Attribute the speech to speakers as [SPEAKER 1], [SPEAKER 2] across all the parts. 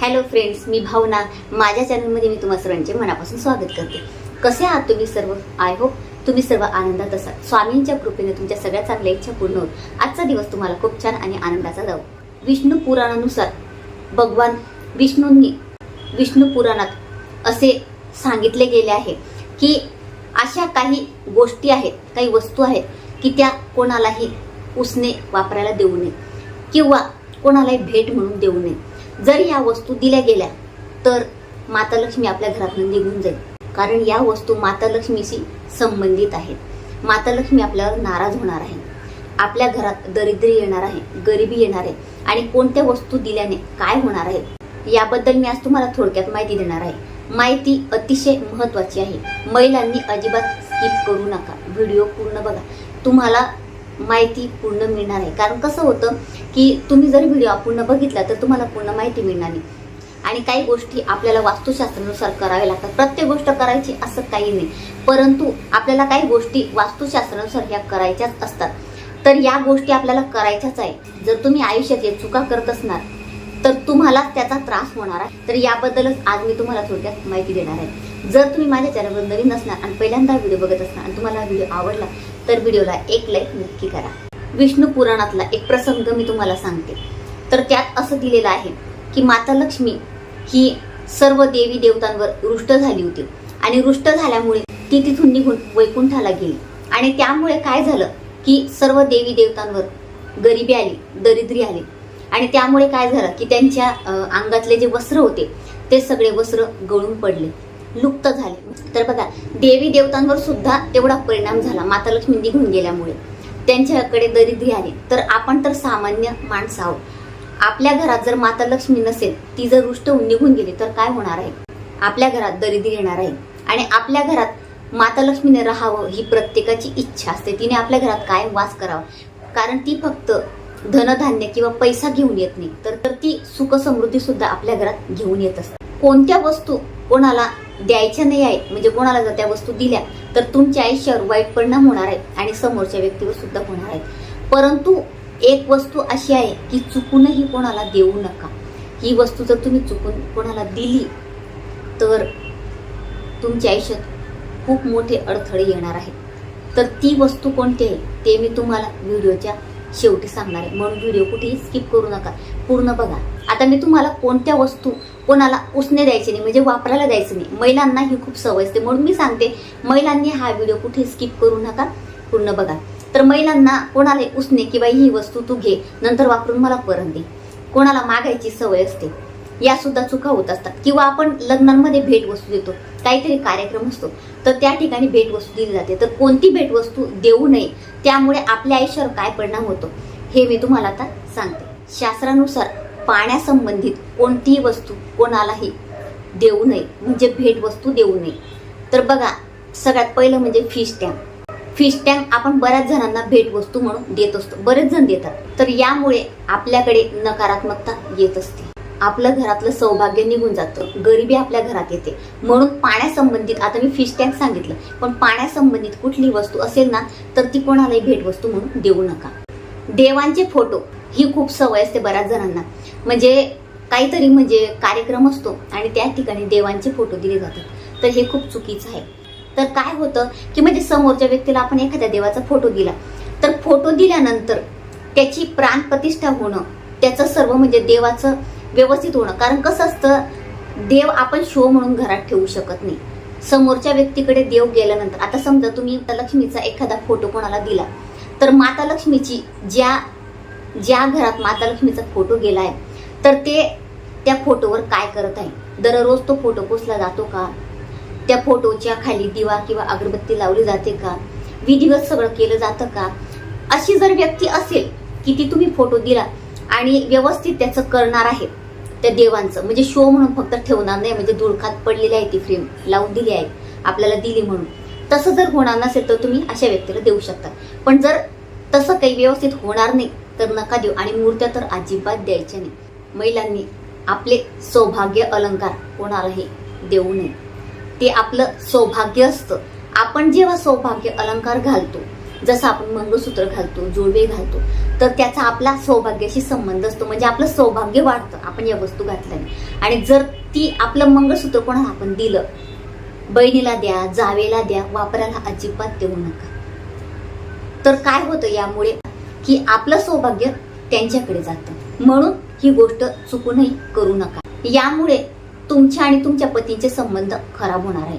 [SPEAKER 1] Hello friends मी भावना. माझ्या चॅनलमध्ये मी तुम्हा सर्वांचे मनापासून स्वागत करते. कसे आहात तुम्ही सर्व? आय होप तुम्ही सर्व आनंदात असाल. स्वामींच्या कृपेने तुमच्या सगळ्या चांगल्या इच्छा पूर्ण होत आजचा दिवस तुम्हाला खूप छान आणि आनंदाचा जाऊ विष्णू पुराणानुसार भगवान विष्णूंनी विष्णू पुराणात असे सांगितले गेले आहे की अशा काही गोष्टी आहेत काही वस्तू आहेत की त्या कोणालाही उसने वापरायला देऊ नये किंवा कोणालाही भेट म्हणून देऊ नये. जर या वस्तू दिल्या गेल्या तर माता लक्ष्मी आपल्या घरातून निघून जाईल. कारण या वस्तू माता लक्ष्मीशी संबंधित आहेत. माता लक्ष्मी आपल्यावर नाराज होणार आहे. आपल्या घरात दरिद्री येणार आहे गरिबी येणार आहे आणि कोणत्या वस्तू दिल्याने काय होणार आहे याबद्दल मी आज तुम्हाला थोडक्यात माहिती देणार आहे. माहिती अतिशय महत्वाची आहे. महिलांनी अजिबात स्किप करू नका. व्हिडिओ पूर्ण बघा. तुम्हाला माहिती पूर्ण मिळणार आहे कारण कसं होतं की तुम्ही जर व्हिडिओ पूर्ण बघितला तर तुम्हाला पूर्ण माहिती मिळणार नाही. आणि काही गोष्टी आपल्याला वास्तुशास्त्रानुसार कराव्या लागतात. प्रत्येक गोष्ट करायची असं काही नाही. परंतु आपल्याला काही गोष्टी वास्तुशास्त्रानुसार ह्या करायच्याच असतात. तर या गोष्टी आपल्याला करायच्याच आहे जर तुम्ही आयुष्यात या चुका करत असणार तर तुम्हाला त्याचा त्रास होणार आहे. तर याबद्दलच आज मी तुम्हाला थोडक्यात माहिती देणार आहे. जर तुम्ही माझ्या चॅनलवर नवीन असणार आणि पहिल्यांदा व्हिडिओ बघत असणार आणि तुम्हाला व्हिडिओ आवडला तर व्हिडिओला एक लाईक नक्की करा. विष्णू पुराणातला एक प्रसंग मी तुम्हाला सांगते. तर त्यात असं दिलेलं आहे की माता लक्ष्मी ही सर्व देवी देवतांवर रुष्ट झाली होती. आणि रुष्ट झाल्यामुळे ती तिथून निघून वैकुंठाला गेली. आणि त्यामुळे काय झालं की सर्व देवी देवतांवर गरिबी आली दरिद्री आली. आणि त्यामुळे काय झालं की त्यांच्या अंगातले जे वस्त्र होते ते सगळे वस्त्र गळून पडले. लुप्त झाले. तर बघा देवी देवतांवर सुद्धा तेवढा परिणाम झाला. माता लक्ष्मी निघून गेल्यामुळे. त्यांच्याकडे दरिद्री आली तर आपण तर सामान्य माणसं आहोत. आपल्या घरात जर माता लक्ष्मी नसेल ती जर रुष्ट होऊन निघून गेली तर काय होणार आहे? आपल्या घरात दरिद्री येणार आहे. आणि आपल्या घरात माता लक्ष्मीने राहावं ही प्रत्येकाची इच्छा असते. तिने आपल्या घरात काय वास करावा. कारण ती फक्त धनधान्य किंवा पैसा घेऊन येत नाही. तर तर ती सुख समृद्धी सुद्धा आपल्या घरात घेऊन येत असते. कोणत्या वस्तू कोणाला द्यायच्या नाही आहे म्हणजे कोणाला जर त्या वस्तू दिल्या तर तुमच्या आयुष्यावर वाईट परिणाम होणार आहे आणि समोरच्या व्यक्तीवर सुद्धा होणार आहे परंतु एक वस्तू अशी आहे की चुकूनही कोणाला देऊ नका. ही वस्तू जर तुम्ही चुकून कोणाला दिली तर तुमच्या आयुष्यात खूप मोठे अडथळे येणार आहेत. तर ती वस्तू कोणती आहे ते मी तुम्हाला व्हिडिओच्या शेवटी सांगणार आहे. म्हणून व्हिडिओ कुठेही स्किप करू नका. पूर्ण बघा. आता मी तुम्हाला कोणत्या वस्तू कोणाला उसने द्यायचे नाही म्हणजे वापरायला द्यायचं नाही. महिलांना ही खूप सवय असते. म्हणून मी सांगते महिलांनी हा व्हिडिओ कुठे स्किप करू नका पूर्ण बघा. तर महिलांना कोणाला उसने किंवा ही वस्तू तू घे नंतर वापरून मला परत दे. कोणाला मागायची सवय असते या सुद्धा चुका होत असतात. किंवा आपण लग्नांमध्ये भेटवस्तू देतो काहीतरी कार्यक्रम असतो तर त्या ठिकाणी भेटवस्तू दिली जाते. तर कोणती भेटवस्तू देऊ नये त्यामुळे आपल्या आयुष्यावर काय परिणाम होतो हे मी तुम्हाला आता सांगते. शास्त्रानुसार पाण्यासंबंधित कोणतीही वस्तू कोणालाही देऊ नये. म्हणजे भेटवस्तू देऊ नये. तर बघा सगळ्यात पहिलं म्हणजे फिश टँक फिश टँक आपण बऱ्याच जणांना भेटवस्तू म्हणून देत असतो. बरेच जण देतात. तर यामुळे आपल्याकडे नकारात्मकता येत असते. आपलं घरातलं सौभाग्य निघून जातं. गरिबी आपल्या घरात येते. म्हणून पाण्यासंबंधित आता मी फिश टँक सांगितलं पण पाण्यासंबंधित कुठली वस्तू असेल ना तर ती कोणालाही भेटवस्तू म्हणून देऊ नका. देवांचे फोटो ही खूप सवय असते बऱ्याच जणांना. म्हणजे काहीतरी म्हणजे कार्यक्रम असतो आणि त्या ठिकाणी देवांचे फोटो दिले जातात. तर हे खूप चुकीचं आहे. तर काय होतं की म्हणजे समोरच्या व्यक्तीला आपण एखाद्या देवाचा फोटो दिला. तर फोटो दिल्यानंतर त्याची प्राण प्रतिष्ठा होणं त्याचं सर्व म्हणजे देवाचं व्यवस्थित होणं. कारण कसं असतं देव आपण शो म्हणून घरात ठेवू शकत नाही. समोरच्या व्यक्तीकडे देव गेल्यानंतर आता समजा तुम्ही लक्ष्मीचा एखादा फोटो कोणाला दिला तर माता लक्ष्मीची ज्या ज्या घरात माता लक्ष्मीचा फोटो गेला आहे तर ते त्या फोटोवर काय करत आहे? दररोज तो फोटो पुसला जातो का? त्या फोटोच्या खाली दिवा किंवा अगरबत्ती लावली जाते का? विधिवत सगळं केलं जातं का? अशी जर व्यक्ती असेल की ती तुम्ही फोटो दिला आणि व्यवस्थित त्याचं करणार आहे त्या देवांचं म्हणजे शो म्हणून फक्त ठेवणार नाही म्हणजे धुळखात पडलेली आहे ती फ्रेम लावून दिली आहे आपल्याला दिली म्हणून. तसं जर होणार नसेल तर तुम्ही अशा व्यक्तीला देऊ शकता. पण जर तसं काही व्यवस्थित होणार नाही तर नका देऊ. आणि मूर्त्या तर अजिबात द्यायच्या नाही. महिलांनी आपले सौभाग्य अलंकार कोणालाही देऊ नये. ते आपलं सौभाग्य असतं. आपण जेव्हा सौभाग्य अलंकार घालतो जसं आपण मंगळसूत्र घालतो जुळवे घालतो तर त्याचा आपला सौभाग्याशी संबंध असतो. म्हणजे आपलं सौभाग्य वाढतं. आपण या वस्तू घातल्याने आणि जर ती आपलं मंगळसूत्र कोणाला आपण दिलं बहिणीला द्या जावेला द्या वापरायला अजिबात देऊ नका. तर काय होतं यामुळे की आपलं सौभाग्य त्यांच्याकडे जातं. म्हणून ही गोष्ट चुकूनही करू नका. यामुळे तुमच्या आणि तुमच्या पतीचे संबंध खराब होणार आहे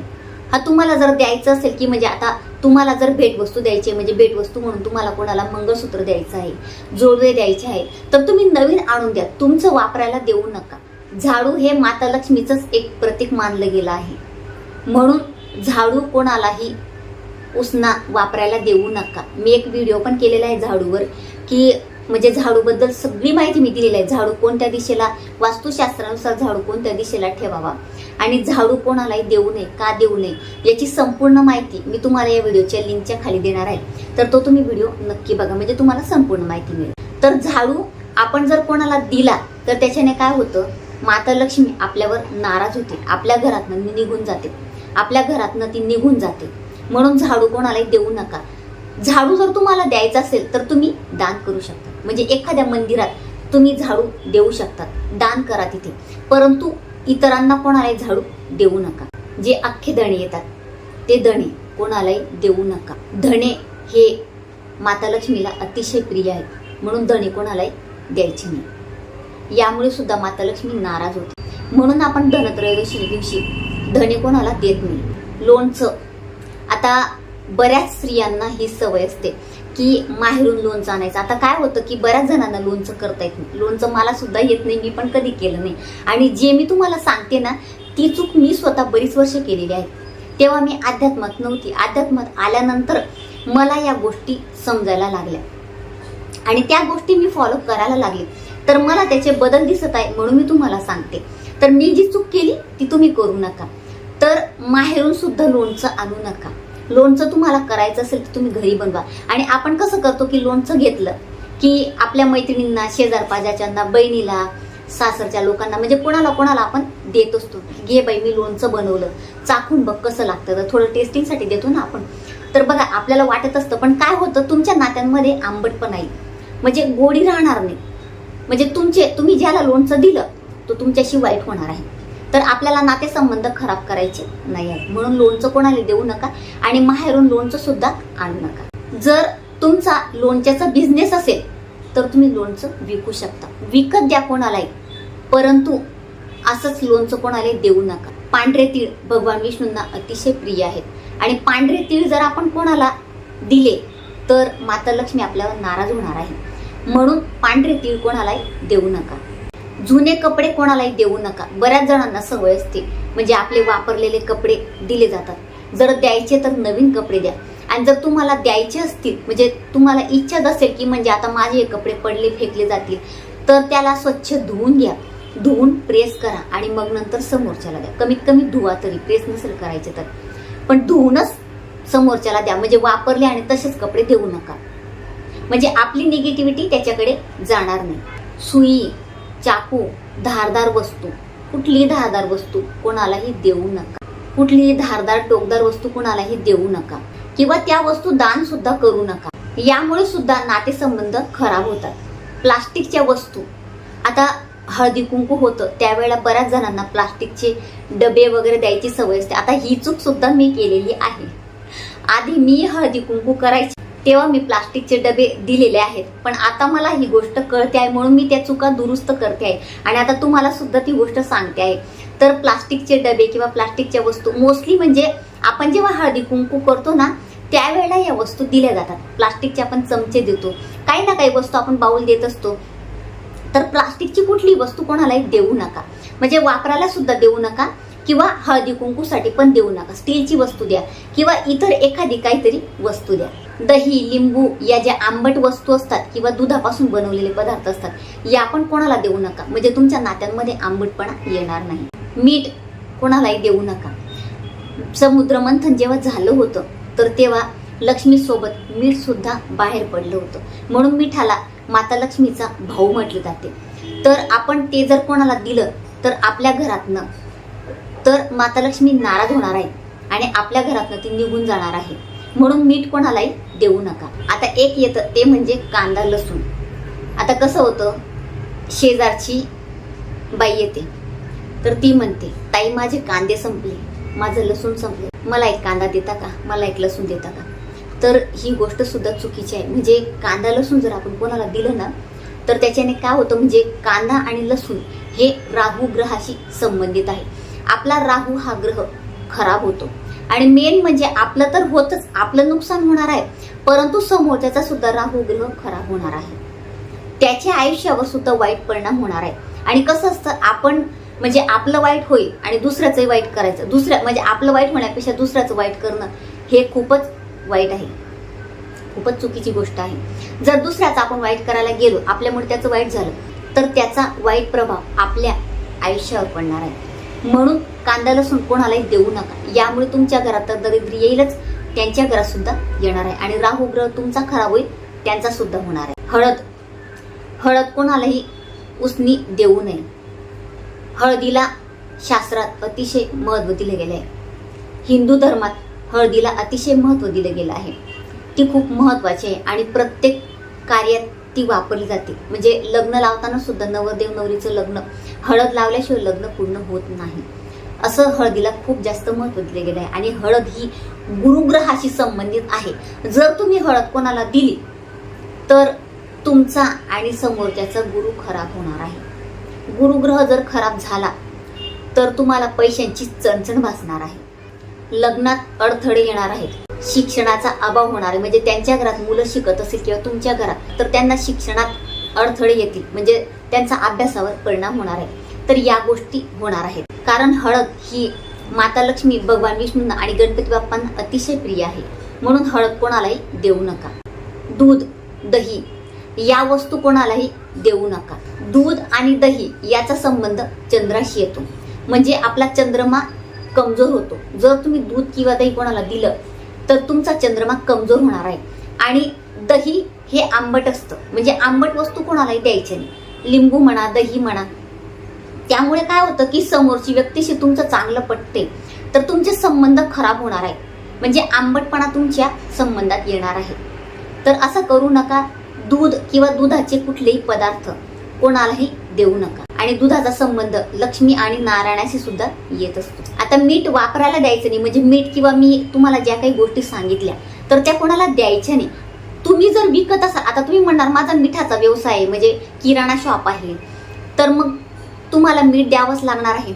[SPEAKER 1] हा तुम्हाला जर द्यायचं असेल की म्हणजे आता तुम्हाला जर भेटवस्तू द्यायची आहे, म्हणजे भेटवस्तू म्हणून तुम्हाला कोणाला मंगळसूत्र द्यायचं आहे जोडवे द्यायचे आहे तर तुम्ही नवीन आणून द्या. तुमचं वापरायला देऊ नका. झाडू हे माता लक्ष्मीचंच एक प्रतीक मानलं गेलं आहे. म्हणून झाडू कोणालाही उसना वापरायला देऊ नका. मी एक व्हिडिओ पण केलेला आहे झाडूवर की म्हणजे झाडूबद्दल सगळी माहिती मी दिलेली आहे. झाडू कोणत्या दिशेला वास्तुशास्त्रानुसार झाडू कोणत्या दिशेला ठेवावा. आणि झाडू कोणालाही देऊ नये का देऊ नये याची संपूर्ण माहिती मी तुम्हाला या व्हिडिओच्या लिंकच्या खाली देणार आहे. तर तो तुम्ही व्हिडिओ नक्की बघा म्हणजे तुम्हाला संपूर्ण माहिती मिळेल. तर झाडू आपण जर कोणाला दिला तर त्याच्याने काय होतं? माता लक्ष्मी आपल्यावर नाराज होते. आपल्या घरातनं निघून जाते. आपल्या घरातनं ती निघून जाते. म्हणून झाडू कोणालाही देऊ नका. झाडू जर तुम्हाला द्यायचा असेल तर तुम्ही दान करू शकता. म्हणजे एखाद्या मंदिरात तुम्ही झाडू देऊ शकता. दान करा तिथे. परंतु इतरांना कोणालाही झाडू देऊ नका. जे अख्खे दणे येतात ते दणे कोणालाही देऊ नका. धणे हे माता लक्ष्मीला अतिशय प्रिय आहेत. म्हणून धणे कोणालाही द्यायचे नाही. यामुळे सुद्धा माता लक्ष्मी नाराज होते. म्हणून आपण धनत्रयोदशी दिवशी धणे कोणाला देत नाही. लोणचं आता बऱ्याच स्त्रियांना ही सवय असते की माहेरून लोणचं आणायचं. आता काय होतं की बऱ्याच जणांना लोणचं करता येत नाही. लोणचं मला सुद्धा येत नाही मी पण कधी केलं नाही. आणि जे मी तुम्हाला सांगते ना ती चूक मी स्वतः बरीच वर्ष केलेली आहे. तेव्हा मी अध्यात्मात नव्हती. अध्यात्मात आल्यानंतर मला या गोष्टी समजायला लागल्या. आणि त्या गोष्टी मी फॉलो करायला लागले. तर मला त्याचे बदल दिसत आहे म्हणून मी तुम्हाला सांगते. तर मी जी चूक केली ती तुम्ही करू नका. तर माहेरून सुद्धा लोणचं आणू नका. लोणचं तुम्हाला करायचं असेल तर तुम्ही घरी बनवा. आणि आपण कसं करतो की लोणचं घेतलं की आपल्या मैत्रिणींना शेजारपाजाच्यांना बहिणीला सासरच्या लोकांना म्हणजे कोणाला कोणाला आपण देत असतो. घे बाई मी लोणचं बनवलं. चाखून बघ कसं लागतं. तर थोडं टेस्टिंगसाठी देतो ना आपण. तर बघा आपल्याला वाटत असतं पण काय होतं तुमच्या नात्यांमध्ये आंबट पण आहे. म्हणजे गोडी राहणार नाही. म्हणजे तुमचे तुम्ही ज्याला लोणचं दिलं तो तुमच्याशी वाईट होणार आहे. तर आपल्याला नातेसंबंध खराब करायचे नाही आहेत म्हणून लोणचं कोणाला देऊ नका आणि माहेरून लोणचं सुद्धा आणू नका. जर तुमचा लोणच्याचा बिझनेस असेल तर तुम्ही लोणचं विकू शकता. विकत द्या कोणालाही परंतु असंच लोणचं कोणाला देऊ नका. पांढरे तीळ भगवान विष्णूंना अतिशय प्रिय आहेत. आणि पांढरे तीळ जर आपण कोणाला दिले तर माता लक्ष्मी आपल्यावर नाराज होणार आहे. म्हणून पांढरे तीळ कोणालाही देऊ नका. जुने कपडे कोणालाही देऊ नका. बऱ्याच जणांना सवय असते. म्हणजे आपले वापरलेले कपडे दिले जातात. जर द्यायचे तर नवीन कपडे द्या. आणि जर तुम्हाला द्यायचे असतील म्हणजे तुम्हाला इच्छा असेल की म्हणजे आता माझे हे कपडे पडले फेकले जातील तर त्याला स्वच्छ धुवून घ्या. धुवून प्रेस करा आणि मग नंतर समोरच्याला द्या. कमीत कमी धुवा तरी. प्रेस नसेल करायचे तर. पण धुवूनच समोरच्याला द्या. म्हणजे वापरले आणि तसेच कपडे देऊ नका. म्हणजे आपली निगेटिव्हिटी त्याच्याकडे जाणार नाही. सुई चाकू धारदार वस्तू. कुठलीही धारदार वस्तू कोणालाही देऊ नका. कुठलीही धारदार टोकदार वस्तू कोणालाही देऊ नका. किंवा त्या वस्तू दान सुद्धा करू नका. यामुळे सुद्धा नातेसंबंध खराब होतात. प्लास्टिकच्या वस्तू. आता हळदी कुंकू होतं. त्यावेळेला बऱ्याच जणांना प्लास्टिकचे डबे वगैरे द्यायची सवय असते. आता ही चूक सुद्धा मी केलेली आहे. आधी मी हळदी कुंकू करायची. तेव्हा मी प्लास्टिकचे डबे दिलेले आहेत. पण आता मला ही गोष्ट कळते आहे म्हणून मी त्या चुका दुरुस्त करते आहे. आणि आता तुम्हाला सुद्धा ती गोष्ट सांगते आहे. तर प्लास्टिकचे डबे किंवा प्लास्टिकच्या वस्तू मोस्टली म्हणजे आपण जेव्हा हळदी कुंकू करतो ना त्यावेळेला या वस्तू दिल्या जातात. प्लास्टिकचे आपण चमचे देतो. काही ना काही वस्तू आपण बाऊल देत असतो. तर प्लास्टिकची कुठली वस्तू कोणालाही देऊ नका. म्हणजे वापरायला सुद्धा देऊ नका किंवा हळदी कुंकूसाठी पण देऊ नका. स्टीलची वस्तू द्या किंवा इतर एखादी काहीतरी वस्तू द्या. दही लिंबू या ज्या आंबट वस्तू असतात किंवा दुधापासून बनवलेले पदार्थ असतात या आपण कोणाला देऊ नका. म्हणजे तुमच्या नात्यांमध्ये आंबटपणा येणार नाही. मीठ कोणालाही देऊ नका. समुद्र मंथन जेव्हा झालं होतं तर तेव्हा लक्ष्मीसोबत मीठ सुद्धा बाहेर पडलं होतं. म्हणून मिठाला माता लक्ष्मीचा भाऊ म्हटले जाते. तर आपण ते जर कोणाला दिलं तर आपल्या घरातनं तर माता लक्ष्मी नाराज होणार आहे आणि आपल्या घरातनं ती निघून जाणार आहे. म्हणून मीठ कोणालाही देऊ नका. आता एक येतं ते म्हणजे कांदा लसूण. आता कसं होतं? शेजारची बाई येते. तर ती म्हणते ताई माझे कांदे संपले. माझं लसूण संपले. मला एक कांदा देता का? मला एक लसूण देता का? तर ही गोष्ट सुद्धा चुकीची आहे. म्हणजे कांदा लसूण जर आपण कोणाला दिलं ना तर त्याच्याने काय होतं? म्हणजे कांदा आणि लसूण हे राहू ग्रहाशी संबंधित आहे. आपला राहू हा ग्रह खराब होतो. आणि मेन म्हणजे आपलं तर होतच आपलं नुकसान होणार आहे. परंतु समोरच्याचा सुद्धा राहू ग्रह खराब होणार आहे. त्याच्या आयुष्यावर सुद्धा वाईट परिणाम होणार आहे. आणि कसं असतं आपण म्हणजे आपलं वाईट होईल आणि दुसऱ्याचंही वाईट करायचं. दुसऱ्या म्हणजे आपलं वाईट होण्यापेक्षा दुसऱ्याचं वाईट करणं हे खूपच वाईट आहे. खूपच चुकीची गोष्ट आहे. जर दुसऱ्याचं आपण वाईट करायला गेलो आपल्यामुळे त्याचं वाईट झालं तर त्याचा वाईट प्रभाव आपल्या आयुष्यावर पडणार आहे. म्हणून कांदा लसूण कोणालाही देऊ नका. यामुळे तुमच्या घरात तर दरिद्र येईलच. त्यांच्या घरात सुद्धा येणार आहे. आणि राहू ग्रह तुमचा खराब होईल त्यांचा सुद्धा होणार आहे. हळद. हळद कोणालाही उसनी देऊ नये. हळदीला शास्त्रात अतिशय महत्त्व दिले गेले आहे. हिंदू धर्मात हळदीला अतिशय महत्त्व दिलं गेलं आहे. ती खूप महत्वाची आहे. आणि प्रत्येक कार्यात ती वापरली जाते. म्हणजे लग्न लावताना सुद्धा नवरदेव नवरीचं लग्न हळद लावल्याशिवाय लग्न पूर्ण होत नाही. असं हळदीला खूप जास्त महत्त्व दिले गेलं आहे आणि हळद ही गुरुग्रहाशी संबंधित आहे. जर तुम्ही हळद कोणाला दिली तर तुमचा आणि समोरच्याचा गुरु खराब होणार आहे. गुरुग्रह जर खराब झाला तर तुम्हाला पैशांची चणचण भासणार आहे. लग्नात अडथळे येणार आहेत. शिक्षणाचा अभाव होणार आहे. म्हणजे त्यांच्या घरात मुलं शिकत असेल किंवा तुमच्या घरात तर त्यांना शिक्षणात अडथळे येतील. म्हणजे त्यांचा अभ्यासावर परिणाम होणार आहे. तर या गोष्टी होणार आहेत. कारण हळद ही माता लक्ष्मी भगवान विष्णूंना आणि गणपती बाप्पांना अतिशय प्रिय आहे. म्हणून हळद कोणालाही देऊ नका. दूध दही या वस्तू कोणालाही देऊ नका. दूध आणि दही याचा संबंध चंद्राशी येतो. म्हणजे आपला चंद्रमा कमजोर होतो. जर तुम्ही दूध किंवा दही कोणाला दिलं तर तुमचा चंद्रमा कमजोर होणार आहे. आणि दही हे आंबट असतं. म्हणजे आंबट वस्तू कोणालाही द्यायची नाही. लिंबू म्हणा दही म्हणा. त्यामुळे काय होतं की समोरची व्यक्तीशी तुमचं चांगलं पटते. तर तुमचे संबंध खराब होणार आहे म्हणजे आंबटपणा तुमच्या संबंधात येणार आहे. तर असं करू नका. दूध किंवा दुधाचे कुठलेही पदार्थ कोणालाही देऊ नका. आणि दुधाचा संबंध लक्ष्मी आणि नारायणाशी सुद्धा येत असतो. आता मीठ वापरायला द्यायचं नाही म्हणजे मीठ किंवा मी तुम्हाला ज्या काही गोष्टी सांगितल्या तर त्या कोणाला द्यायच्या नाही. तुम्ही जर विकत असाल आता तुम्ही म्हणणार माझा मिठाचा व्यवसाय आहे म्हणजे किराणा शॉप आहे. तर मग तुम्हाला मीठ द्यावंच लागणार आहे.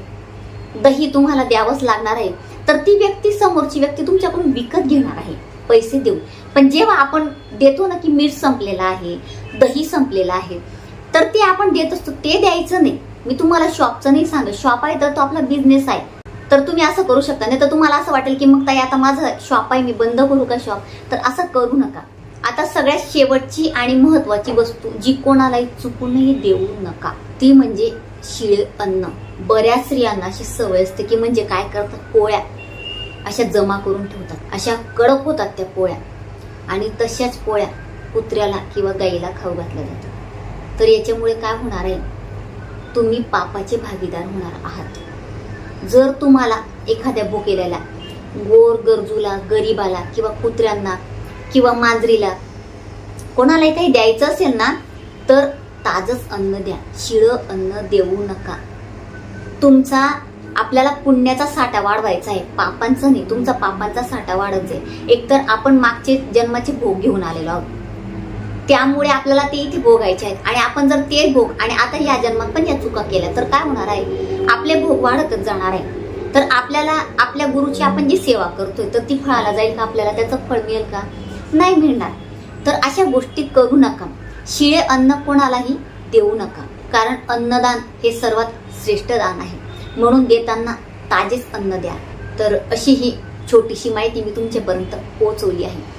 [SPEAKER 1] दही तुम्हाला द्यावंच लागणार आहे. तर ती व्यक्ती समोरची व्यक्ती तुमच्याकडून विकत घेणार आहे पैसे देऊन. पण जेव्हा आपण देतो ना की मीठ संपलेलं आहे दही संपलेलं आहे तर ते आपण देत असतो ते द्यायचं नाही. मी तुम्हाला शॉपचं नाही सांगत. शॉप आहे तर तो आपला बिझनेस आहे. तर तुम्ही असं करू शकता. नाही तर तुम्हाला असं वाटेल की मग ताई आता माझं शॉप आहे मी बंद करू का शॉप तर असं करू नका. आता सगळ्यात शेवटची आणि महत्वाची वस्तू जी कोणालाही चुकूनही देऊ नका. ती म्हणजे शिळे अन्न. बऱ्याच स्त्रियांना अशी सवय असते की म्हणजे काय करतात? पोळ्या. अशा जमा करून ठेवतात. अशा कडक होतात त्या पोळ्या. आणि तशाच पोळ्या कुत्र्याला किंवा गाईला खाऊ घातल्या जातात. तर याच्यामुळे काय होणार आहे? तुम्ही पापाचे भागीदार होणार आहात. जर तुम्हाला एखाद्या भुकेल्याला गोर गरजूला गरीबाला किंवा कुत्र्यांना किंवा मांजरीला कोणालाही काही द्यायचं असेल ना तर ताजच अन्न द्या. शिळं अन्न देऊ नका. तुमचा आपल्याला पुण्याचा साठा वाढवायचा आहे. पापांचा नाही तुमचा पापांचा साठा वाढत आहे एकतर आपण मागचे जन्माचे भोग घेऊन आलेलो आहोत. त्यामुळे आपल्याला ते इथे भोगायचे आहेत. आणि आपण जर ते भोग आणि आता या जन्मात पण या चुका केल्या तर काय होणार आहे? आपले भोग वाढतच जाणार आहे. तर आपल्याला आपल्या गुरुची आपण जी सेवा करतोय तर ती फळाला जाईल का आपल्याला? त्याचं फळ मिळेल का? नाही मिळणार. तर अशा गोष्टी करू नका. शिळे अन्न कोणालाही देऊ नका. कारण अन्नदान हे सर्वात श्रेष्ठ दान आहे. म्हणून देताना ताजेच अन्न द्या. तर अशी ही छोटीशी माहिती मी तुमच्यापर्यंत पोहोचवली आहे.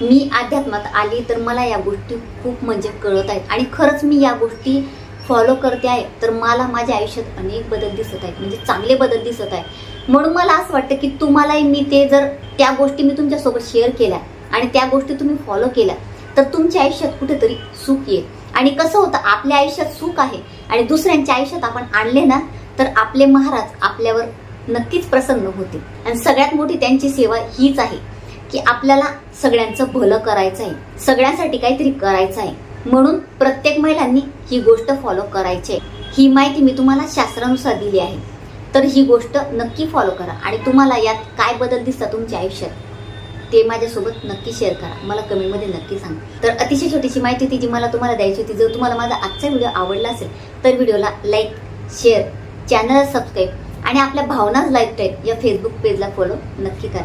[SPEAKER 1] मी अध्यात्मात आली तर मला या गोष्टी खूप म्हणजे कळत आहेत. आणि खरंच मी या गोष्टी फॉलो करते आहे तर मला माझ्या आयुष्यात अनेक बदल दिसत आहेत. म्हणजे चांगले बदल दिसत आहे म्हणून मला असं वाटतं की तुम्हालाही मी ते जर त्या गोष्टी मी तुमच्यासोबत शेअर केल्या आणि त्या गोष्टी तुम्ही फॉलो केल्या तर तुमच्या आयुष्यात कुठेतरी सुख येईल. आणि कसं होतं आपल्या आयुष्यात सुख आहे आणि दुसऱ्यांच्या आयुष्यात आपण आणले ना तर आपले महाराज आपल्यावर नक्कीच प्रसन्न होते आणि सगळ्यात मोठी त्यांची सेवा हीच आहे. की आपल्याला सगळ्यांचं भलं करायचं आहे सगळ्यांसाठी काहीतरी करायचं आहे म्हणून प्रत्येक महिलांनी ही गोष्ट फॉलो करायची आहे ही माहिती मी तुम्हाला शास्त्रानुसार दिली आहे. तर ही गोष्ट नक्की फॉलो करा आणि तुम्हाला यात काय बदल दिसतात तुमच्या आयुष्यात ते माझ्यासोबत नक्की शेअर करा. मला कमेंटमध्ये नक्की सांगा. तर अतिशय छोटीशी माहिती होती जी मला तुम्हाला द्यायची होती. जर तुम्हाला माझा आजचा व्हिडिओ आवडला असेल तर व्हिडिओला लाईक शेअर चॅनलला सबस्क्राईब आणि आपल्या भावनाच लाईफस्टाईल या फेसबुक पेजला फॉलो नक्की करा.